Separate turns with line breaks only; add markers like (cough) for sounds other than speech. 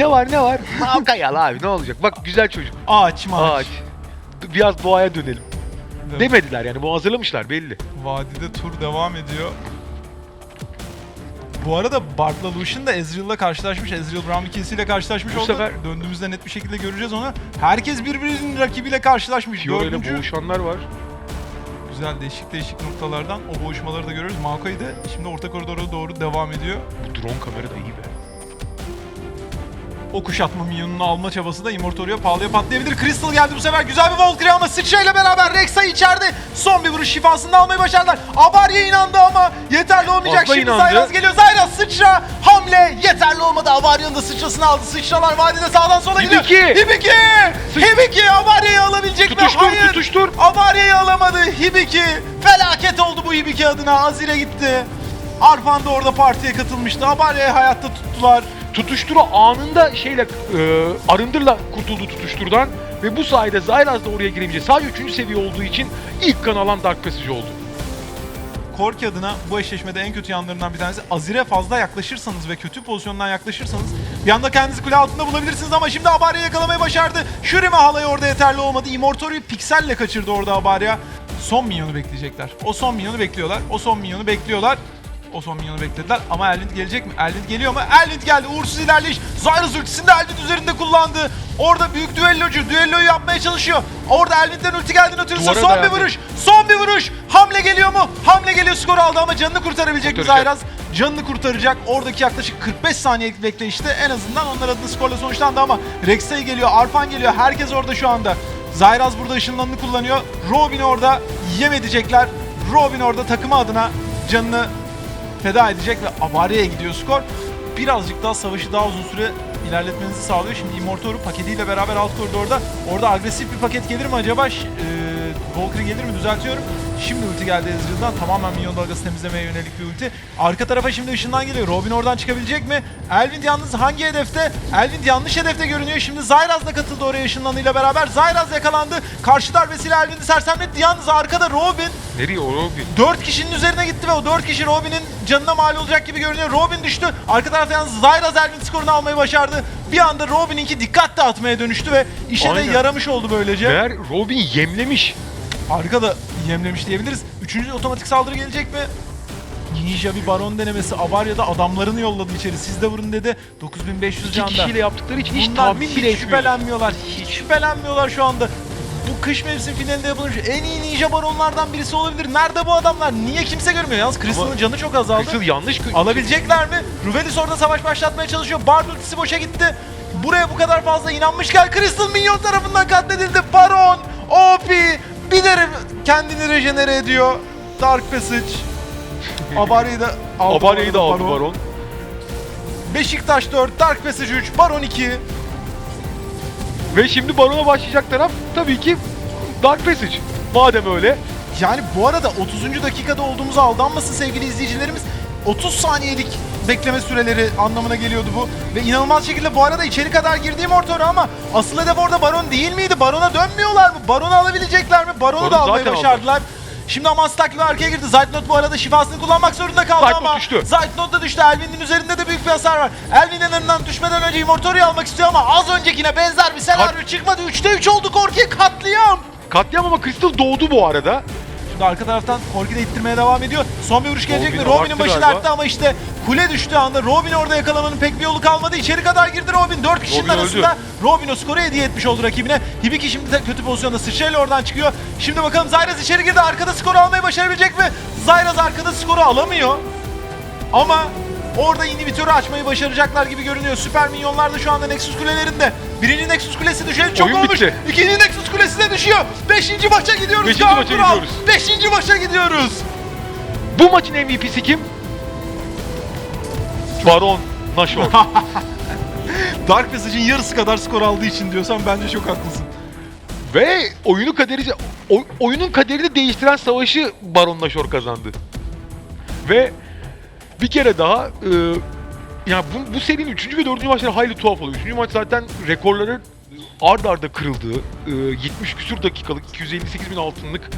Ne var ne var? (laughs) Malkayal abi ne olacak? Bak güzel çocuk.
Ağaç mağaç.
Ağaç. Biraz doğaya dönelim.
Evet.
Demediler yani bu hazırlamışlar belli.
Vadide tur devam ediyor. Bu arada Bart'la Lucian da Ezreal'la karşılaşmış. Ezreal Brown ikilisiyle karşılaşmış
Bu
oldu.
sefer-
Döndüğümüzde net bir şekilde göreceğiz onu. Herkes birbirinin rakibiyle karşılaşmış.
Fiora ile
Dördüncü
boğuşanlar var.
güzel değişik değişik noktalardan o boğuşmaları da görüyoruz. Maokai de şimdi orta koridora doğru devam ediyor.
Bu drone kamera da iyi be.
O kuşatma minyonunu alma çabası da Immortorio'ya pahalıya patlayabilir. Crystal geldi bu sefer. Güzel bir Valkyrie ama sıçrayla beraber Rek'Sai içeride. Son bir vuruş şifasını almayı başardılar. Abarya inandı ama yeterli olmayacak.
Fazla
Şimdi
inandı.
Zayras geliyor. Zayras sıçra. Hamle yeterli olmadı. Abarya'nın da sıçrasını aldı. Sıçralar vadide sağdan sola gidiyor.
Hibiki!
Hibiki! Hibiki Abarya'yı alabilecek mi?
Tutuştur
Hayır.
tutuştur.
Abarya'yı alamadı. Hibiki. Felaket oldu bu Hibiki adına. Azir'e gitti. Arfan da orada partiye katılmıştı. Abarya'yı hayatta tuttular.
Tutuşturu anında şeyle e, arındırla kurtuldu tutuşturdan ve bu sayede Zayraz da oraya girince sadece 3. seviye olduğu için ilk kan alan Dark Passage oldu.
Korki adına bu eşleşmede en kötü yanlarından bir tanesi Azir'e fazla yaklaşırsanız ve kötü pozisyondan yaklaşırsanız bir anda kendinizi kule altında bulabilirsiniz ama şimdi Abarya'yı yakalamayı başardı. Shurima halayı orada yeterli olmadı. Immortorio'yu pikselle kaçırdı orada Abarya. Son minyonu bekleyecekler. O son minyonu bekliyorlar. O son minyonu bekliyorlar. O son minyonu beklediler ama Erlind gelecek mi? Erlind geliyor mu? Erlind geldi. Uğursuz ilerleyiş. Zyrus ultisini de Erlind üzerinde kullandı. Orada büyük düellocu. Düelloyu yapmaya çalışıyor. Orada Erlind'den ulti ötürüse
Duvara
son bir
dayandı.
vuruş. Son bir vuruş. Hamle geliyor mu? Hamle geliyor skor aldı ama canını kurtarabilecek mi. Zayraz? Canını kurtaracak. Oradaki yaklaşık 45 saniyelik bekleyişte en azından onlar adına skorla sonuçlandı ama Rek'Sai geliyor, Arfan geliyor. Herkes orada şu anda. Zayraz burada ışınlanını kullanıyor. Robin orada yem edecekler. Robin orada takımı adına canını feda edecek ve Abarya'ya gidiyor skor. Birazcık daha savaşı daha uzun süre ilerletmenizi sağlıyor. Şimdi Immortoru paketiyle beraber alt koridorda. Orada agresif bir paket gelir mi acaba? Eee Valkyrie gelir mi? Düzeltiyorum. Şimdi ulti geldi Ezreal'dan. Tamamen minyon dalgası temizlemeye yönelik bir ulti. Arka tarafa şimdi ışından geliyor. Robin oradan çıkabilecek mi? Elvind yalnız hangi hedefte? Elvind yanlış hedefte görünüyor. Şimdi Zayraz da katıldı oraya ışınlanıyla beraber. Zayraz yakalandı. Karşı darbesiyle Elvind'i sersemletti. Yalnız arkada Robin
Nereye o Robin?
4 kişinin üzerine gitti ve o 4 kişi Robin'in canına mal olacak gibi görünüyor. Robin düştü. Arka tarafta yalnız Zyra Zelvin skorunu almayı başardı. Bir anda Robin'inki dikkat dağıtmaya dönüştü ve işe
Aynen.
de yaramış oldu böylece.
Meğer Robin yemlemiş.
Harika da yemlemiş diyebiliriz. Üçüncü otomatik saldırı gelecek mi? Ninja bir baron denemesi. Avarya'da adamlarını yolladı içeri. Siz de vurun dedi. 9500
İki
canda.
kişiyle yaptıkları için hiç
Bunlar
tahmin
hiç
bile etmiyor.
şüphelenmiyorlar. Hiç şüphelenmiyorlar şu anda. Bu kış mevsim finalinde yapılmış en iyi ninja baronlardan birisi olabilir. Nerede bu adamlar? Niye kimse görmüyor? Yalnız Crystal'ın canı çok azaldı.
Crystal yanlış
Alabilecekler mi? Ruvelis orada savaş başlatmaya çalışıyor. Bard ultisi boşa gitti. Buraya bu kadar fazla inanmışken Crystal minyon tarafından katledildi. Baron, OP, bir de kendini rejenere ediyor. Dark Passage. (laughs) Abarya'yı da aldı.
Abarya'yı da
bu
aldı
arada
Baron.
Beşiktaş 4, Dark Passage 3, Baron 2.
Ve şimdi Baron'a başlayacak taraf tabii ki Dark Passage. Madem öyle.
Yani bu arada 30. dakikada olduğumuza aldanmasın sevgili izleyicilerimiz. 30 saniyelik bekleme süreleri anlamına geliyordu bu. Ve inanılmaz şekilde bu arada içeri kadar girdiğim ortada ama asıl hedef orada Baron değil miydi? Baron'a dönmüyorlar mı? Baron'u alabilecekler mi? Baron'u
Baron
da almayı
zaten
başardılar. Şimdi ama Staklı arkaya girdi. Zaytnot bu arada şifasını kullanmak zorunda kaldı
Zaytnot
ama
düştü.
Zaytnot da düştü. Elvin'in üzerinde de büyük bir hasar var. Elvin yanından düşmeden önce Immortorio'yu almak istiyor ama az öncekine benzer bir senaryo çıkmadı. 3'te 3 oldu Korki katliam.
Katliam ama Crystal doğdu bu arada.
Şimdi arka taraftan Korki de ittirmeye devam ediyor. Son bir vuruş gelecek mi?
Robin
Robin'in
galiba.
attı ama işte kule düştüğü anda Robin'i orada yakalamanın pek bir yolu kalmadı. İçeri kadar girdi Robin. 4 kişinin
Robin öldü.
arasında Robin o skoru hediye etmiş oldu rakibine. Hibiki şimdi de kötü pozisyonda sıçrayla oradan çıkıyor. Şimdi bakalım Zayraz içeri girdi. Arkada skoru almayı başarabilecek mi? Zayraz arkada skoru alamıyor. Ama orada inhibitörü açmayı başaracaklar gibi görünüyor. Süper minyonlar da şu anda Nexus kulelerinde. Birinci Nexus kulesi düşeli çok
Oyun
olmuş.
bitti.
İkinci Nexus de düşüyor. Beşinci maça gidiyoruz.
Beşinci
Kaan
maça
Kural.
gidiyoruz.
Beşinci maça gidiyoruz.
Bu maçın MVP'si kim? Baron Nashor. (laughs)
Dark Passage'in yarısı kadar skor aldığı için diyorsan bence çok haklısın.
Ve oyunu kaderi oy- oyunun kaderini değiştiren savaşı Baron Nashor kazandı. Ve bir kere daha e, ya bu, bu serinin 3. ve 4. maçları hayli tuhaf oluyor. 3. maç zaten rekorları ard arda kırıldığı, e, 70 küsur dakikalık 258 bin altınlık